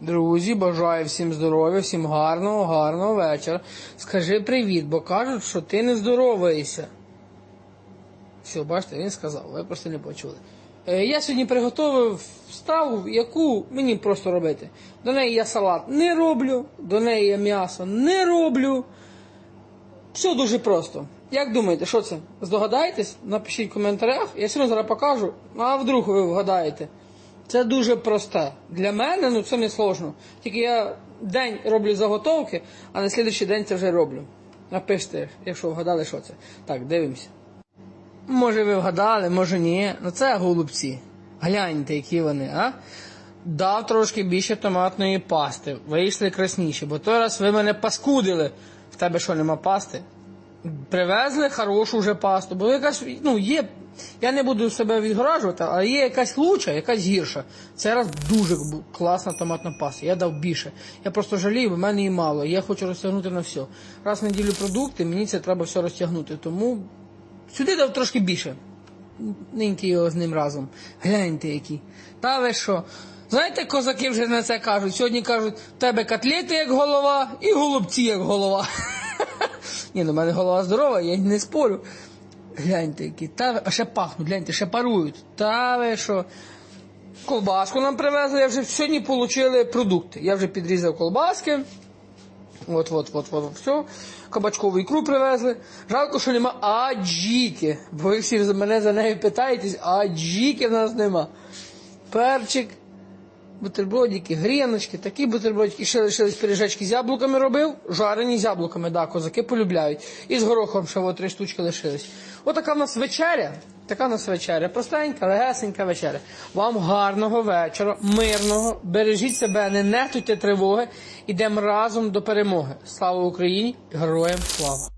Друзі, бажаю всім здоров'я, всім гарного, гарного вечора. Скажи привіт, бо кажуть, що ти не здороваєшся. Все, бачите, він сказав, ви просто не почули. Е, Я сьогодні приготував страву, яку мені просто робити. До неї я салат не роблю, до неї я м'ясо не роблю. Все дуже просто. Як думаєте, що це? Здогадаєтесь? Напишіть в коментарях. Я одно зараз покажу, а вдруг ви вгадаєте. Це дуже просте. Для мене ну, це не сложно. Тільки я день роблю заготовки, а на слідуючий день це вже роблю. Напишіть, якщо вгадали, що це. Так, дивимося. Може ви вгадали, може ні. Ну це голубці. Гляньте, які вони, а? Дав трошки більше томатної пасти. Вийшли красніші, бо той раз ви мене паскудили. В тебе що, нема пасти? Привезли хорошу вже пасту, бо якась, ну, є. Я не буду себе відгоражувати, але є якась лучша, якась гірша. Це раз дуже класна томатна паста. Я дав більше. Я просто жалію, бо в мене її мало. Я хочу розтягнути на все. Раз в неділю продукти, мені це треба все розтягнути. Тому сюди дав трошки більше. Ниньки його з ним разом. Гляньте які. Та ви що? Знаєте, козаки вже на це кажуть. Сьогодні кажуть, в тебе котлети як голова і голубці як голова. Ні, ну в мене голова здорова, я не спорю. Гляньте, які. Та а ще пахнуть, гляньте, ще парують. Та ви що? Колбаску нам привезли, я вже сьогодні отримали продукти. Я вже підрізав колбаски. От, от, от, от, все. Кабачкову ікру привезли. Жалко, що нема аджіки. Бо ви всі мене за нею питаєтесь, аджіки в нас нема. Перчик, бутербродики, гріночки, такі бутербродики. Ще лишились пиріжечки з яблуками робив. Жарені з яблуками, да, козаки полюбляють. І з горохом ще от три штучки лишились. Отака в нас вечеря. Така в нас вечеря. Простенька, легесенька вечеря. Вам гарного вечора, мирного. Бережіть себе, не нехтуйте тривоги. Ідемо разом до перемоги. Слава Україні! Героям слава!